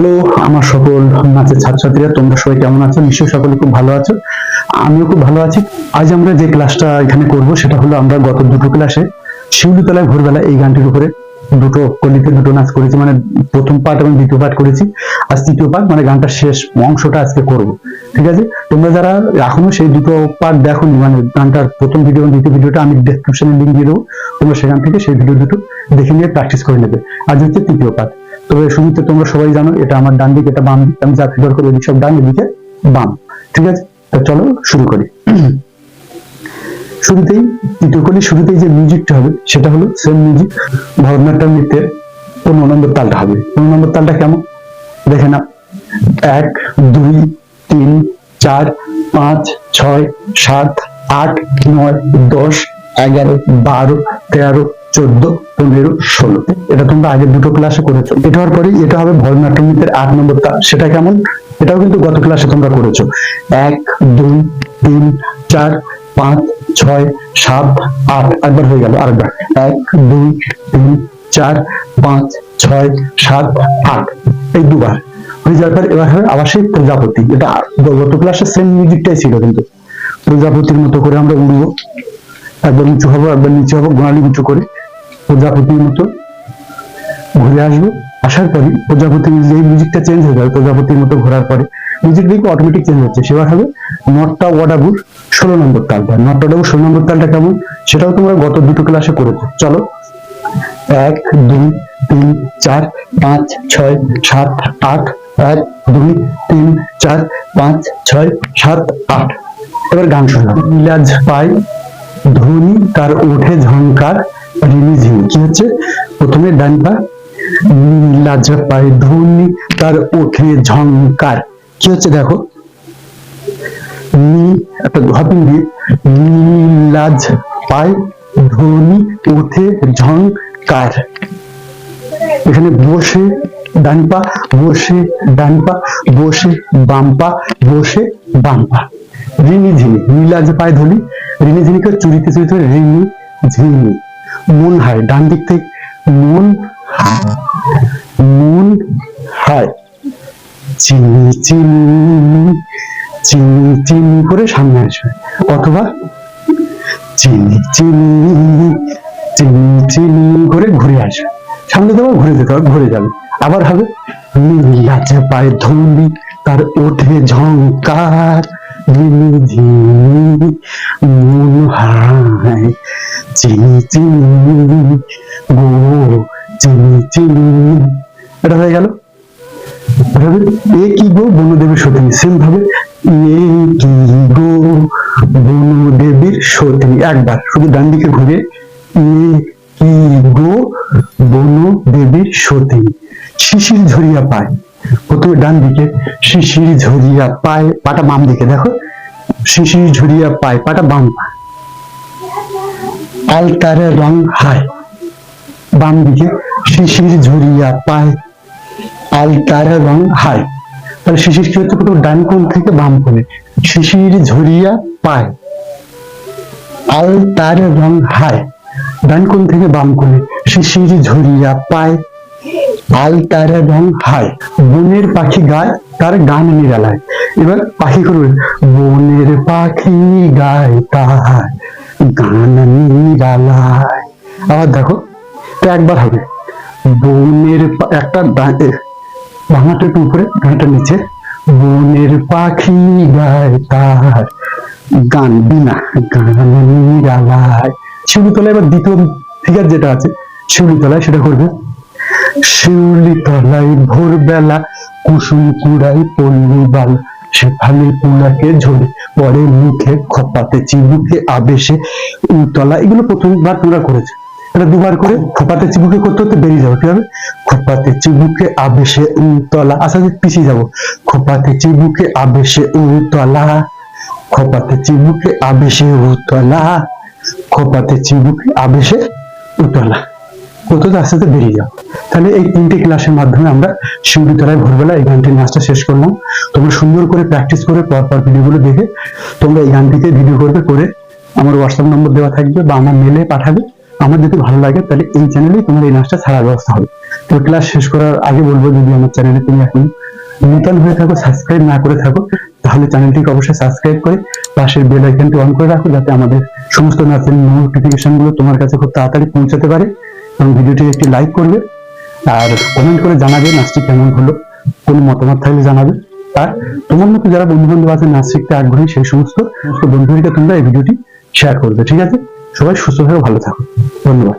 Hello আমার সকল নাচের ছাত্রছাত্রীরা, তোমরা সবাই কেমন আছো? নিশ্চয়ই সকলে খুব ভালো আছো। আমিও খুব ভালো আছি। আজ আমরা যে ক্লাসটা এখানে করব, সেটা হলো আমরা গত দুটো ক্লাসে শিউলিতলায় ভোরবেলা এই গানটির উপরে দুটো কলিতে দুটো নাচ করেছি মানে প্রথম পার্ট এবং দ্বিতীয় পার্ট করেছি। আর তৃতীয় পার্ট মানে গানটার শেষ অংশটা আজকে করব। ঠিক আছে? তোমরা যারা এখনও সেই দুটো পার্ট দেখোনি মানে গানটার প্রথম ভিডিও এবং দ্বিতীয় ভিডিওটা আমি ডেসক্রিপশনে লিঙ্ক দিয়ে দেবো। তোমরা সেখান থেকে সেই ভিডিও দুটো দেখে নিয়ে প্র্যাকটিস করে নেবে। আজ হচ্ছে তৃতীয় পার্ট তবে শুরুতে তোমরা সবাই জানো, এটা আমার ডান দিক এটা বাম দিক আমি যা ফিগার করি সব ডান এদিকে বাম, ঠিক আছে? তো চলো শুরু করি। শুরুতেই তৃতীয় কলি শুরুতেই যে মিউজিকটা হবে, সেটা হলো সেম মিউজিক ভরতনাট্যম নৃত্যের পনেরো নম্বর তালটা হবে। পনেরো নম্বর তালটা কেমন? দেখে না এক, দুই, তিন, চার, পাঁচ, ছয়, সাত, আট, নয়, দশ, এগারো, বারো, তেরো, চোদ্দ পনেরো, ষোলো। এটা তোমরা আগে দুটো ক্লাসে করেছ। এটা হওয়ার পরে এটা হবে ভরতনাট্যম নৃত্যের আট নম্বর সেটা কেমন? এটাও কিন্তু গত ক্লাসে তোমরা করেছ। এক, দুই, তিন, চার, পাঁচ, ছয়, সাত, আট। একবার হয়ে গেল আরেকবার। এক, দুই, তিন, চার, পাঁচ, ছয়, সাত, আট। এই দুবার। হয়ে যাওয়ার পর এবার হবে আবার সেই প্রজাপতি। এটা গত ক্লাসে সেম মিউজিকটাই ছিল কিন্তু। প্রজাপতির মতো করে আমরা উড়বো। একবার উঁচু হব, একবার নিচে হব, গোড়ালি উঁচু করে। প্রজাপতির মতো ঘুরে আসব। আসার পরে প্রজাপতির যে মিউজিকটা চেঞ্জ হয়ে যাবে, প্রজাপতির মতো ঘোরার পরে মিউজিক দেখবে অটোমেটিক চেঞ্জ হচ্ছে। সেবার হবে নটটা ওয়াডাবুর ষোলো নম্বর তালটা। নটটা ওয়াডাবুর ষোলো নম্বর তালটা কেমন? সেটাও তোমরা গত দুটো ক্লাসে করেছ। চলো। এক, দুই, তিন, চার, পাঁচ, ছয়, সাত, আট, এক, দুই, তিন, চার, পাঁচ, ছয়, সাত, আট। এবার গান শোনা নীলাজ পাই ধ্বনি তার ওঠে ঝংকার। ঝিমি কি হচ্ছে? প্রথমে ডান পা নীলাজ পাই ধ্বনি তার ওঠে ঝংকার। কি হচ্ছে দেখো? নি, একটা হপিং দিয়ে নীলাজ পাই ধ্বনি ওঠে ঝংকার। এখানে বসে ডান পা বসে ডান পা বসে বাম পা বসে বাম পা রিনি ঝিনি নীলা যে পায়ে ধরি রিনি ঝিনিকে চুরিতে চুরিতে রিনি ঝিনি। মন হায়, ডান দিক থেকে মন মন হায়। চিনি চিনি চিনি চিনি করে সামনে আসবে। অথবা চিনি চিনি চিনি চিনি করে ঘুরে আসবে। সামনে দেবো, ঘুরে যেতে হবে, ঘুরে যাবে। আবার হবে নীলাচে পায়ে ধুলি তার ওঠে ঝংকার। ঝিনি ঝিনি মন হায় চিনি চিনি গো চিনি চিনি এটা হয়ে গেল। এভাবে এ কি গো? বনদেবীর সতী। সেম ভাবে এ কি গো? বনদেবীর সতী। একবার শুধু ডান দিকে ঘুরে। এ কি গো? বনদেবীর সতী। শিশির ঝরিয়া পায়। প্রথমে ডান দিকে শিশির ঝরিয়া পায়। পাটা বাম দিকে, দেখো। শিশির ঝরিয়া পায়। পাটা বাম। পা আলতারে রং হায়। বাম দিকে শিশির ঝরিয়া পায়। আলতারে রং হায়। তাহলে শিশির কি হচ্ছে? প্রথম ডান কোণ থেকে বাম কোণে শিশির ঝরিয়া পায়। আল তার রং হায়। ডান কোণ থেকে বাম কোণে শিশির ঝরিয়া পায়। আল তার রং হায়। বনের পাখি গায়, তার গান নিরালায়। এবার পাখি করবে, বনের পাখি গায় তার গান নিরালায়। আবার দেখো, তো একবার হবে। বনের একটা একটু উপরে, গানটা নিচে। বনের পাখি গায় তার গান বিনা, গান নিরালায়। শিউলিতলায় এবার দ্বিতীয় ফিগার যেটা আছে, শিউলিতলায় সেটা করবে। শিউলিতলায় ভোরবেলা কুসুম কুড়াই পল্লী বাল শেফালি পোলাকে ঝরে পরে মুখে খপাতে, চিবুকে আবেশে উতলা, এগুলো প্রথমবার তোমরা করেছে। এটা দুবার করে খোপাতে, চিবুকে করতে করতে বেরিয়ে যাবে কি হবে খোপাতে, চিবুকে আবেশে উতলা। আচ্ছা যে পিছিয়ে যাব। খোপাতে, চিবুকে আবেশে উতলা। খোপাতে, চিবুকে আবেশে উতলা। খোপাতে, চিবুকে আবেশে উতলা। কত আস্তে আস্তে বেরিয়ে যাও। তাহলে এই তিনটে ক্লাসের মাধ্যমে আমরা শিউরিতলায় ভোরবেলা এই গানটির নাচটা শেষ করলাম। তোমরা সুন্দর করে প্র্যাকটিস করে পরপর ভিডিওগুলো দেখে তোমরা এই গানটিকে ভিডিও করবে, করে আমার হোয়াটসঅ্যাপ নম্বর দেওয়া থাকবে বা আমার মেলে পাঠাবে। আমার যদি ভালো লাগে তাহলে এই চ্যানেলেই তোমার এই নাচটা ছাড়ার ব্যবস্থা হবে। তো ক্লাস শেষ করার আগে বলব, যদি আমার চ্যানেলে তুমি এখন নতুন হয়ে থাকো সাবস্ক্রাইব না করে থাকো, তাহলে চ্যানেলটিকে অবশ্যই সাবস্ক্রাইব করে পাশের বেল আইকনটি অন করে রাখো, যাতে আমাদের সমস্ত নাচের নোটিফিকেশনগুলো তোমার কাছে খুব তাড়াতাড়ি পৌঁছাতে পারে। এবং ভিডিওটি একটি লাইক করবে। আর কমেন্ট করে জানাবে নাচটি কেমন হলো, কোনো মতামত থাকলে জানাবে। আর তোমার মতো যারা বন্ধু বান্ধব আছে, নাচ শিখতে আগ্রহী, সেই সমস্ত বন্ধুদেরকে তোমরা এই ভিডিওটি শেয়ার করবে, ঠিক আছে? সবাই সুস্থভাবে ভালো থাকো। ধন্যবাদ।